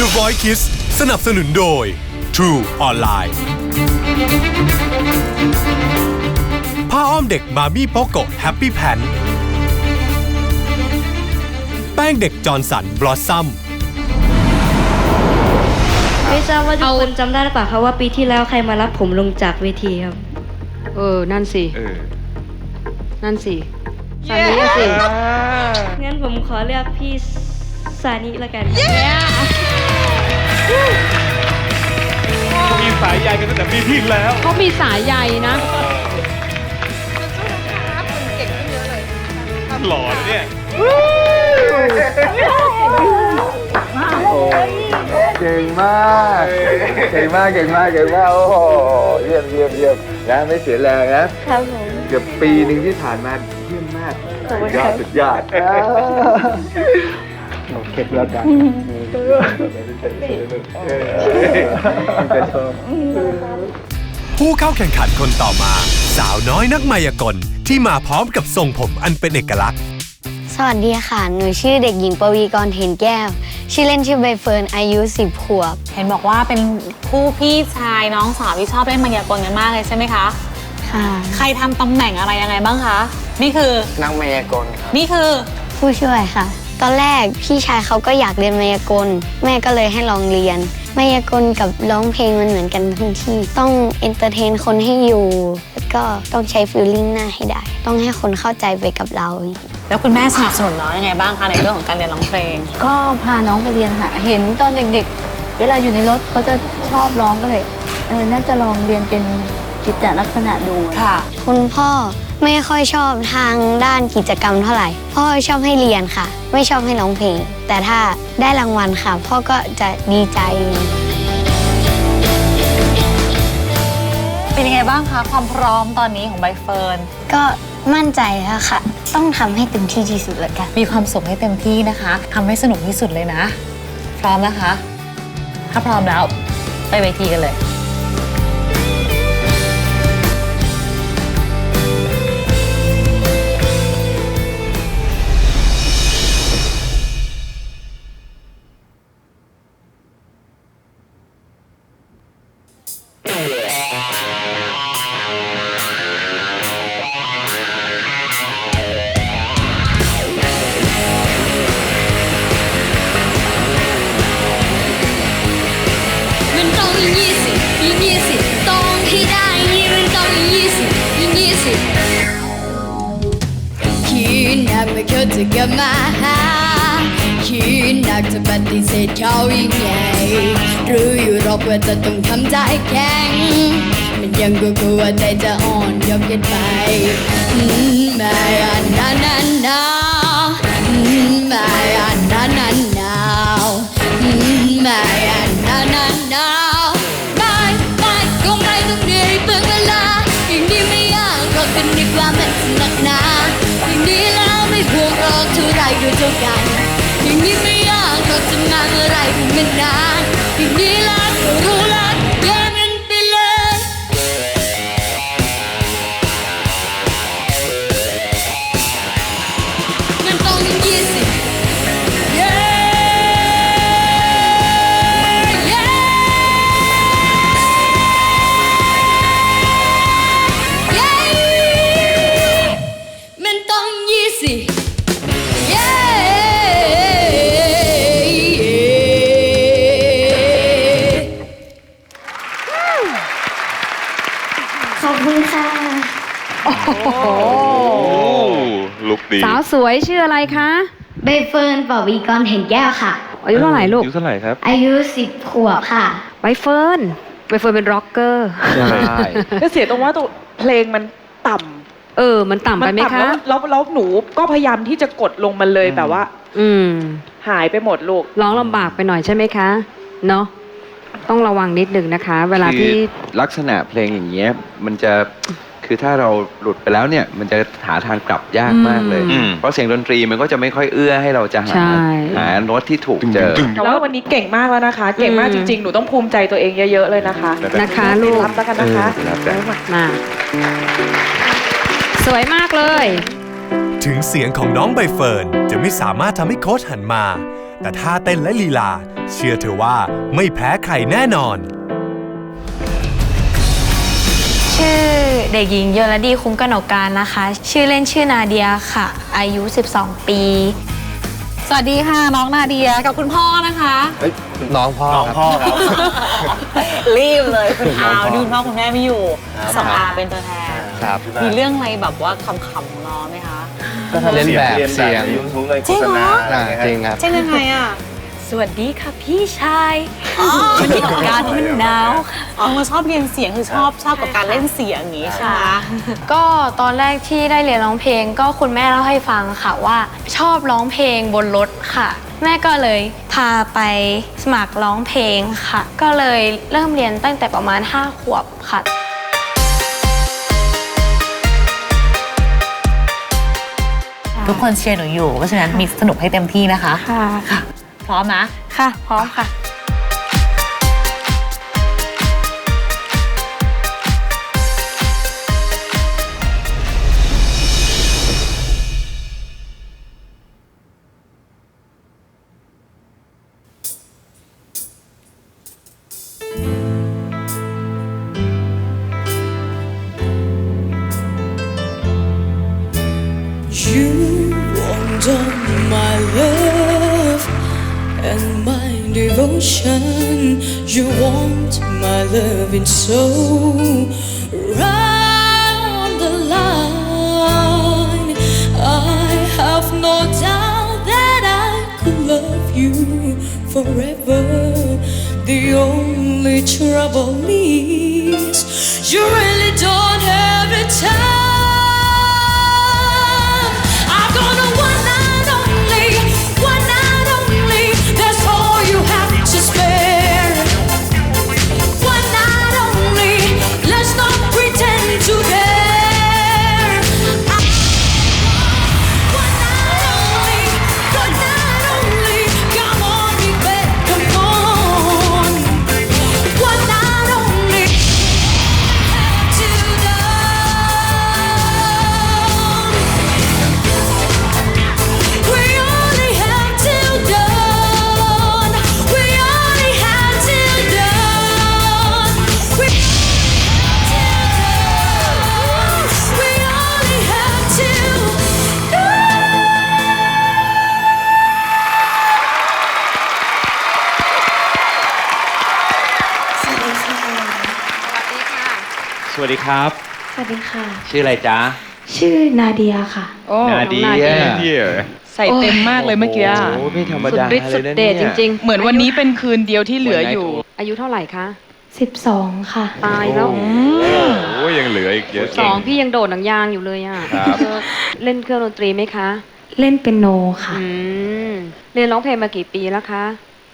The Voice Kids สนับสนุนโดย True Online ผ้าอ้อมเด็กมามี่โปโกแฮปปี้แพนแป้งเด็กจอร์นสันบลอสซัม ไม่ทราบว่าทุกคนจำได้หรือเปล่าครับว่าปีที่แล้วใครมารับผมลงจากเวทีครับ เออ นั่นสิ เออ นั่นสิสันนี้สิ งั้นผมขอเรียกพี่ซานิละกัน มีสายใยกันตั้งแต่ปีที่แล้ว เขามีสายใยนะ หล่อนะเนี่ยเก่งมาก เก่งมาก เก่งมาก เก่งมาก โอ้โห เยี่ยมเยี่ยมเยี่ยมนะไม่เสียแรงนะ ครับผม เกือบปีหนึ่งที่ผ่านมาเยี่ยมมาก สุดยอด สุดยอด โอเคแล้วกันกระชมผู้เข้าแข่งขันคนต่อมา สาวน้อยนักมายากลที่มาพร้อมกับทรงผมอันเป็นเอกลักษณ์สวัสดีค่ะ หนูชื่อเด็กหญิงปวีกรเทนแก้ว ชื่อเล่นชื่อใบเฟิร์น อายุ10ขวบ เห็นบอกว่าเป็นคู่พี่ชายน้องสาวที่ชอบเล่นมายากลกันมากเลยใช่ไหมคะ ค่ะ ใครทำตำแหน่งอะไรยังไงบ้างคะ นี่คือ นักมายากลครับ นี่คือ ผู้ช่วยค่ะ ตอนแรกพี่ชายเขาก็อยากเรียนมายากล แม่ก็เลยให้ลองเรียน มายากลกับร้องเพลงมันเหมือนกันทั้งที่ ต้องเอนเตอร์เทนคนให้อยู่ แล้วก็ต้องใช้ฟิลลิ่งหน้าให้ได้ ต้องให้คนเข้าใจไปกับเรา แล้วคุณแม่สนับสนุนน้องยังไงบ้างคะในเรื่องของการเรียนร้องเพลง ก็พาน้องไปเรียนค่ะ เห็นตอนเด็กๆ เวลาอยู่ในรถเขาจะชอบร้องก็เลยเออน่าจะลองเรียนเป็นกิจลักษณะดูค่ะ คุณพ่อ ไม่ค่อยชอบทางด้านกิจกรรมเท่าไหร่ พ่อชอบให้เรียนค่ะ ไม่ชอบให้ร้องเพลง แต่ถ้าได้รางวัลค่ะ พ่อก็จะดีใจ เป็นยังไงบ้างคะ ความพร้อมตอนนี้ของใบเฟิร์น ก็มั่นใจแล้วค่ะ ต้องทำให้เต็มที่ที่สุดเลยกันมีความสุขให้เต็มที่นะคะทำให้สนุกที่สุดเลยนะ พร้อมนะคะ ถ้าพร้อมแล้ว ไปเวทีกันเลย ไม่เขาจะกลับมาหาคิดหนักจะปฏิเสธเขายังไงรู้อยู่หรอกว่าจะต้องทำใจแข็ง มันยังกลัวใจจะอ่อนยอมเกินไปอืมไม่อันนั้นนั้น เท่าไรก็เท่ากันอย่างนี้ไม่ยากหรอกจะงานอะไรถึงมันนาน ขอบคุณค่ะ โอ้โหลุกดีสาวสวยชื่ออะไรคะใบเฟิร์นปวีกรเทนแก้วค่ะ อายุเท่าไหร่ลูกอายุเท่าไหร่ครับ อายุ10ขวบค่ะใบเฟิร์นใบเฟิร์นเป็นร็อกเกอร์ใช่ก็เสียตรงว่าตัวเพลงมันต่ำเออ มันต่ำไปไหมต่ำคะแล้วแล้วแล้วหนูก็พยายามที่จะกดลงมันเลยแบบว่า อืม หายไปหมดลูกร้องลำบากไปหน่อยใช่ไหมคะ เนาะ ต้องระวังนิดนึงนะคะ เวลาคือที่ลักษณะเพลงอย่างเงี้ยมันจะคือถ้าเราหลุดไปแล้วเนี่ย มันจะหาทางกลับยากมากเลย อืม เพราะเสียงดนตรีมันก็จะไม่ค่อยเอื้อให้เราจะหาใช่ หาโน้ตที่ถูกเจอ แต่ว่าวันนี้เก่งมากแล้วนะคะ เก่งมากอืจมริงๆ หนูต้องภูมิใจตัวเองเยอะๆเลยนะคะนะคะลูก รับแล้วกันนะคะเออรับแต่มาสวยมากเลย ถึงเสียงของน้องใบเฟิร์นจะไม่สามารถทำให้โค้ชหันมา แต่ท่าเต้นและลีลา เชื่อเธอว่าไม่แพ้ใครแน่นอน ชื่อเด็กหญิงโยลดีคุ้มกนกการนะคะ ชื่อเล่นชื่อนาเดียค่ะ อายุ 12 ปี สวัสดีค่ะน้องนาเดียกับคุณพ่อนะคะ น้องพ่อน้องพ่อครับ รีบเลยคุณอาวน้องพ่อดูคุณพ่อคุณแม่ไม่อยู่ครับสองอาเป็นตัวแทน ครับ มีเรื่องอะไรแบบว่าขำๆของน้องไหมคะ ก็ทำเรียนแบบเสียงจริงเหรออ่าจริงครับ เช่นยังไงอะ สวัสดีค่ะพี่ชายวันนี้อากาศมันหนาวค่ะ อ๋อมาชอบเรียนเสียงคือชอบชอบกับการเล่นเสียงอย่างนี้ใช่ไหม ก็ตอนแรกที่ได้เรียนร้องเพลง ก็คุณแม่เล่าให้ฟังค่ะว่า ชอบร้องเพลงบนรถค่ะ แม่ก็เลยพาไปสมัครร้องเพลงค่ะ ก็เลยเริ่มเรียนตั้งแต่ประมาณ 5 ขวบค่ะ ทุกคนเชียร์หนูอยู่ เพราะฉะนั้นมีสนุกให้เต็มที่นะคะ ค่ะ พร้อมนะ ค่ะ พร้อมค่ะ all my love and my devotion. You want my loving soul. Round the line, I have no doubt that I could love you forever. The only trouble is you really don't have a time. สวัสดีครับ สวัสดีค่ะ ชื่ออะไรจ๊ะ ชื่อนาเดียค่ะ โอ้นาเดียน้องนาเดียใส่เต็มมากเลยเมื่อกี้อะโอ้ไม่ธรรมสุดดาฤทธิ์สุดเลยนะเดชจเนี่ย ริงเหมือนวันนี้เป็นคืนเดียวที่เหลืออยู่ๆอายุเท่าไหร่คะ 12 ค่ะ ตายแล้วโอ้ยังเหลืออีกเยอะ สองพี่ยังโดดหนังยางอยู่เลยอะครับ เธอเล่นเครื่องดนตรีไหมคะ เล่นเป็นโนค่ะ อืม เรียนร้องเพลงมากี่ปีแล้วคะ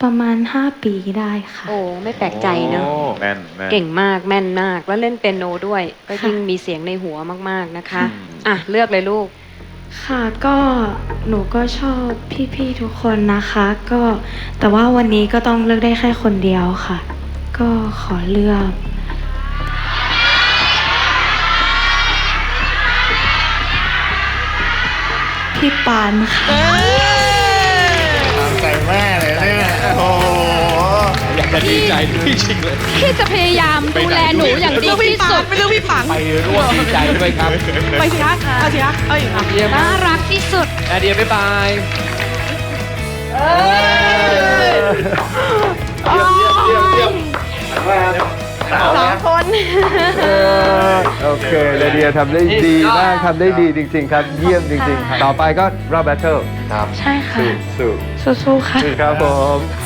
ประมาณ 5 ปีได้ค่ะ โอ้ไม่แปลกใจเนอะโอ้แม่นแม่น เก่งมากแม่นมากแล้วเล่นเปียโนด้วย ก็ยิ่งมีเสียงในหัวมากๆนะคะ อืม อะเลือกเลยลูก ค่ะก็หนูก็ชอบพี่ๆทุกคนนะคะ ก็แต่ว่าวันนี้ก็ต้องเลือกได้แค่คนเดียวค่ะ ก็ขอเลือก พี่ปานค่ะ อยากจะดีใจด้วยจริงเลย พี่จะพยายามดูแลหนูอย่างดีที่สุดไม่เรื่องพี่ปังไปร่วมดีใจด้วยครับ ไปสิคะเอาสิคะเอาอีกอะน่ารักที่สุดนาเดียบ๊ายบายสองคนโอเคนาเดียทำได้ดีมากทำได้ดีจริง ๆ ครับ เยี่ยมจริง ๆ ต่อไปก็รอบแบทเทิลครับ ใช่ค่ะ สู้สู้ๆค่ะๆครับผมส